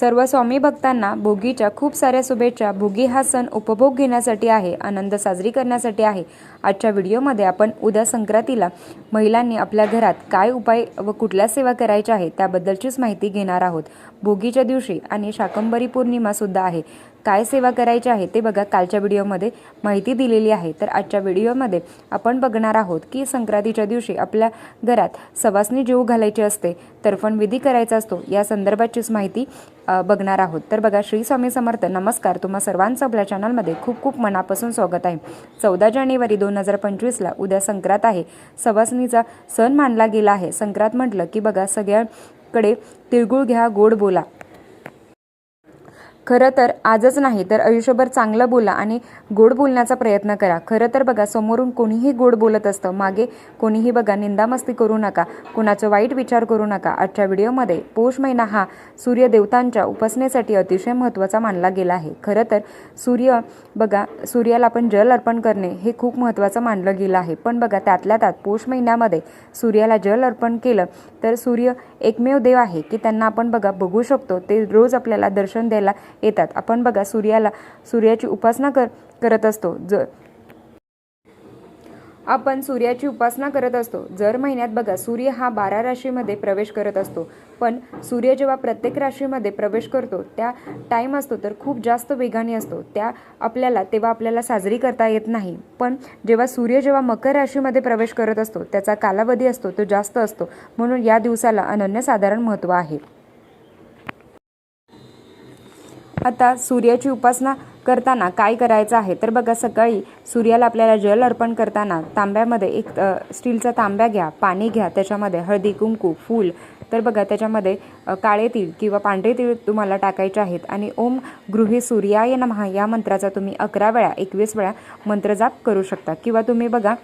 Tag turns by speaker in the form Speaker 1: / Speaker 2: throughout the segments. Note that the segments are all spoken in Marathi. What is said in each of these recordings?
Speaker 1: सर्व स्वामी भक्तांना भोगीच्या खूप साऱ्या शुभेच्छा. भोगी हा सण उपभोग घेण्यासाठी आहे आनंद साजरी करण्यासाठी आहे. आजच्या व्हिडिओमध्ये आपण उद्या संक्रांतीला महिलांनी आपल्या घरात काय उपाय व कुठल्या सेवा करायच्या आहे त्याबद्दलचीच माहिती घेणार आहोत. भोगीच्या दिवशी आणि शाकंबरी पौर्णिमासुद्धा आहे. काय सेवा करायची आहे ते बघा कालच्या व्हिडिओमध्ये माहिती दिलेली आहे. तर आजच्या व्हिडिओमध्ये आपण बघणार आहोत की संक्रांतीच्या दिवशी आपल्या घरात सवासनी जीव घालायची असते तर्फण विधी करायचा असतो या संदर्भाचीच माहिती बघणार आहोत. तर बघा श्री स्वामी समर्थ नमस्कार. तुम्हा सर्वांचं आपल्या चॅनलमध्ये खूप खूप मनापासून स्वागत आहे. चौदा जानेवारी दोन हजार पंचवीसला उद्या संक्रांत आहे. सवासनीचा सण मानला गेला आहे. संक्रांत म्हटलं की बघा सगळ्या कडे तिळगुळ घ्या गोड बोला. खरं तर आजच नाही तर आयुष्यभर चांगलं बोला आणि गोड बोलण्याचा प्रयत्न करा. खरं तर बघा समोरून कोणीही गोड बोलत असतं. मागे कोणीही बघा निंदामस्ती करू नका. कुणाचा वाईट विचार करू नका. आजच्या व्हिडिओमध्ये पौष महिना हा सूर्यदेवतांच्या उपासनेसाठी अतिशय महत्त्वाचा मानला गेला आहे. खरं तर सूर्य बघा सूर्याला आपण जल अर्पण करणे हे खूप महत्त्वाचं मानलं गेलं आहे. पण बघा त्यातल्या त्यात पौष महिन्यामध्ये सूर्याला जल अर्पण केलं तर सूर्य एकमेव देव आहे की त्यांना आपण बघा बघू शकतो. ते रोज आपल्याला दर्शन द्यायला येतात. आपण बघा सूर्याला सूर्याची उपासना कर करत असतो. जर आपण सूर्याची उपासना करत असतो जर महिन्यात बघा सूर्य हा बारा राशीमध्ये प्रवेश करत असतो. पण सूर्य जेव्हा प्रत्येक राशीमध्ये प्रवेश करतो त्या टाईम असतो तर खूप जास्त वेगाने असतो. त्या आपल्याला तेव्हा आपल्याला साजरी करता येत नाही. पण जेव्हा सूर्य जेव्हा मकर राशीमध्ये प्रवेश करत असतो त्याचा कालावधी असतो तो जास्त असतो. म्हणून या दिवसाला अनन्यसाधारण महत्त्व आहे. आता सूर्याची उपासना करताना काय करायचं आहे? तर बघा सकाळी सूर्याला आपल्याला जल अर्पण करताना तांब्यामध्ये एक स्टीलचा तांब्या घ्या पाणी घ्या त्याच्यामध्ये हळदी कुंकू फूल. तर बघा त्याच्यामध्ये काळे तीळ किंवा पांढरे तीळ तुम्हाला टाकायचे आहेत. आणि ओम गृही सूर्याय नमः या मंत्राचा तुम्ही अकरा वेळा एकवीस वेळा मंत्रजाप करू शकता. किंवा तुम्ही बघा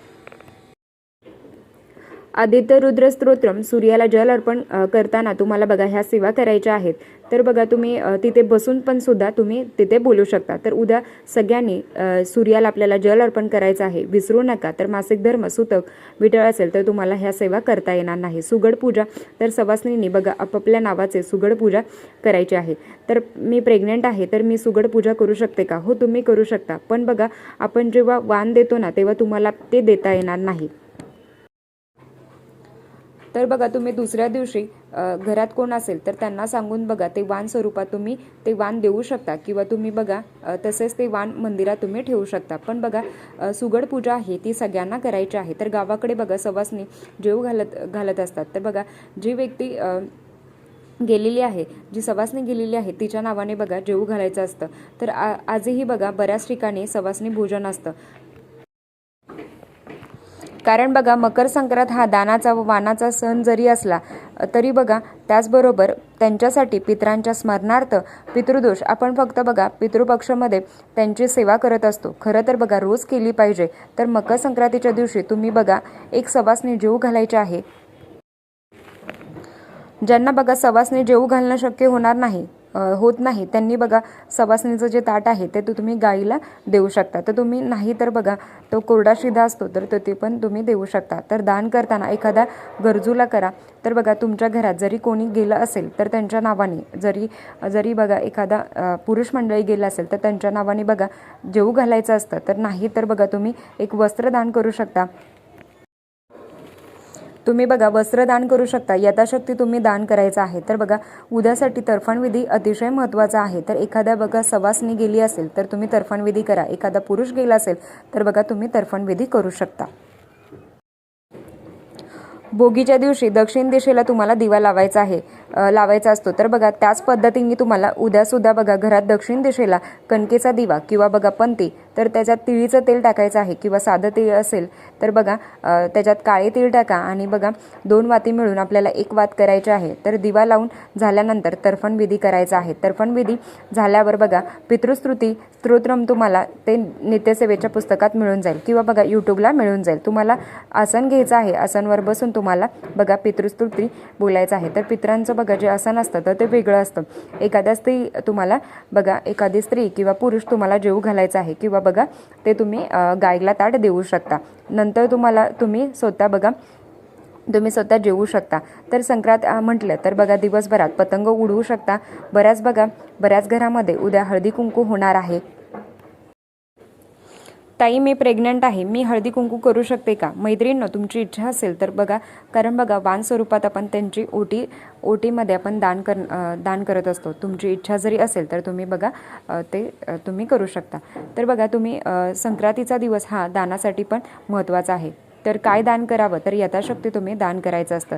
Speaker 1: आदित्य रुद्र स्तोत्रम सूर्याला जल अर्पण करताना तुम्हाला बघा ह्या सेवा करायच्या आहेत. तर बघा तुम्ही तिथे बसून पण सुद्धा तुम्ही तिथे बोलू शकता. तर उद्या सगळ्यांनी सूर्याला आपल्याला जल अर्पण करायचं आहे विसरू नका. तर मासिक धर्म सुतक विटळ असेल तर तुम्हाला ह्या सेवा करता येणार नाही. सुगड पूजा तर सवासनींनी बघा आपापल्या नावाचे सुगड पूजा करायची आहे. तर मी प्रेग्नेंट आहे तर मी सुगड पूजा करू शकते का? हो तुम्ही करू शकता. पण बघा आपण जेव्हा वाण देतो ना तेव्हा तुम्हाला ते देता येणार नाही. तर बघा तुम्ही दुसऱ्या दिवशी घरात कोण असेल तर त्यांना सांगून बघा ते वाण स्वरूपात तुम्ही ते वाण देऊ शकता. किंवा तुम्ही बघा तसेच ते वाण मंदिरात तुम्ही ठेवू शकता. पण बघा सुगड पूजा आहे ती सगळ्यांना करायची आहे. तर गावाकडे बघा सवासनी जेव घालत घालत असतात. तर बघा जी व्यक्ती गेलेली आहे जी सवासणी गेलेली आहे तिच्या नावाने बघा जेऊ घालायचं असतं. तर आ आजही बघा बऱ्याच ठिकाणी सवासणी भोजन असतं. कारण बघा मकर संक्रांत हा दानाचा व वानाचा सण जरी असला तरी बघा त्याचबरोबर त्यांच्यासाठी पितरांच्या स्मरणार्थ पितृदोष आपण फक्त बघा पितृपक्षामध्ये त्यांची सेवा करत असतो. खरं तर बघा रोज केली पाहिजे. तर मकर संक्रांतीच्या दिवशी तुम्ही बघा एक सवासनी जीव घालायचे आहे. ज्यांना बघा सवासनी जेवू घालणं शक्य होणार नाही. होत नाही. त्यांनी बघा सवासणीचं जे ताट आहे ते तो तुम्ही गाईला देऊ शकता. तर तुम्ही नाही तर बघा तो कोरडा शिधा असतो तर तो ते पण तुम्ही देऊ शकता. तर दान करताना एखाद्या गरजूला करा. तर बघा तुमच्या घरात जरी कोणी गेलं असेल तर त्यांच्या नावाने जरी जरी बघा एखादा पुरुष मंडळी गेलं असेल तर त्यांच्या नावाने बघा जेवू घालायचं असतं. तर नाही तर बघा तुम्ही एक वस्त्र दान करू शकता. तुम्ही बघा वस्त्रदान करू शकता. यथाशक्ती तुम्ही दान करायचं आहे. तर बघा उद्यासाठी तर्फणविधी अतिशय महत्त्वाचा आहे. तर एखाद्या बघा सवासनी गेली असेल तर तुम्ही तर्फणविधी करा. एखादा पुरुष गेला असेल तर बघा तुम्ही तर्फणविधी करू शकता. भोगीच्या दिवशी दक्षिण दिशेला तुम्हाला दिवा लावायचा आहे. लावायचा असतो. तर बघा त्याच पद्धतीने तुम्हाला उद्यासुद्धा बघा घरात दक्षिण दिशेला कणकेचा दिवा किंवा बघा पंती तर त्याच्यात तिळीचं तेल टाकायचं आहे किंवा साधं तिळ असेल तर बघा त्याच्यात काळे तिळ टाका आणि बघा दोन वाती मिळून आपल्याला एक वात करायची आहे. तर दिवा लावून झाल्यानंतर तर्फणविधी करायचा आहे. तर्फणविधी झाल्यावर बघा पितृस्तुती स्तोत्रम तुम्हाला ते नित्यसेवेच्या पुस्तकात मिळून जाईल किंवा बघा यूट्यूबला मिळून जाईल. तुम्हाला आसन घ्यायचं आहे. आसनवर बसून तुम्हाला बघा पितृस्तुती बोलायचं आहे. तर पित्रांचं बघा जे असं नसतं तर ते वेगळं असतं. एखाद्या स्त्री तुम्हाला बघा एखादी स्त्री किंवा पुरुष तुम्हाला जेवू घालायचं आहे किंवा बघा ते तुम्ही अ, गायला ताट देऊ शकता. नंतर तुम्हाला तुम्ही स्वतः बघा तुम्ही स्वतः जेवू शकता. तर संक्रांत म्हटलं तर बघा दिवसभरात पतंग उडवू शकता. बऱ्याच बघा बऱ्याच घरामध्ये उद्या हळदी कुंकू होणार आहे. ताई मी प्रेग्नंट आहे. मी हळदी कुंकू करू शकते का? मैत्रिणीनं तुमची इच्छा असेल तर बघा. कारण बघा वान स्वरूपात आपण त्यांची ओटी ओटीमध्ये आपण दान कर दान करत असतो. तुमची इच्छा जरी असेल तर तुम्ही बघा ते तुम्ही करू शकता. तर बघा तुम्ही संक्रांतीचा दिवस हा दानासाठी पण महत्त्वाचा आहे. तर काय दान करावं? तर यथाशक्ती तुम्ही दान करायचं असतं.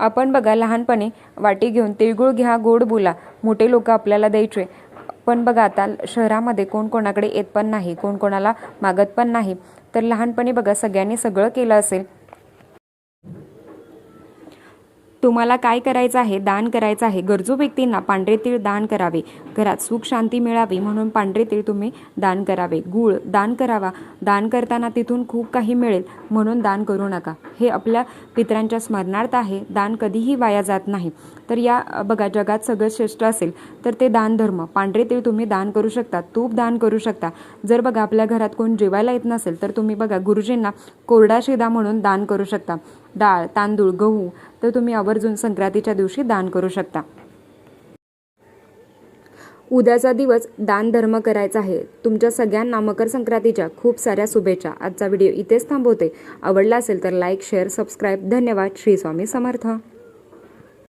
Speaker 1: आपण बघा लहानपणी वाटी घेऊन तिळगुळ घ्या गोड बोला. मोठे लोक आपल्याला द्यायचे. पण बघा आता शहरामध्ये कोण कोणाकडे येत पण नाही कोण कोणाला मागत पण नाही. तर लहानपणी बघा सगळ्यांनी सगळं केलं असेल तुम्हाला काय करायचं आहे? दान करायचं आहे. गरजू व्यक्तींना पांढरे तीळ दान करावे. घरात सुख शांती मिळावी म्हणून पांढरे तीळ तुम्ही दान करावे. गूळ दान करावा. दान करताना तिथून खूप काही मिळेल म्हणून दान करू नका. हे आपल्या पितरांच्या स्मरणार्थ आहे. दान कधीही वाया जात नाही. तर या बघा जगात सगळं श्रेष्ठ असेल तर ते दान धर्म. पांढरे तीळ तुम्ही दान करू शकता. तूप दान करू शकता. जर बघा आपल्या घरात कोण जेवायला येत नसेल तर तुम्ही बघा गुरुजींना कोरडा शिदा म्हणून दान करू शकता. डाळ तांदूळ गहू तर तुम्ही आवर्जून संक्रांतीच्या दिवशी दान करू शकता. उद्याचा दिवस दान धर्म करायचा आहे. तुमच्या सगळ्यांना मकर संक्रांतीच्या खूप साऱ्या शुभेच्छा. आजचा व्हिडिओ इथेच थांबवते. आवडला असेल तर लाईक शेअर सबस्क्राईब धन्यवाद. श्री स्वामी समर्थ.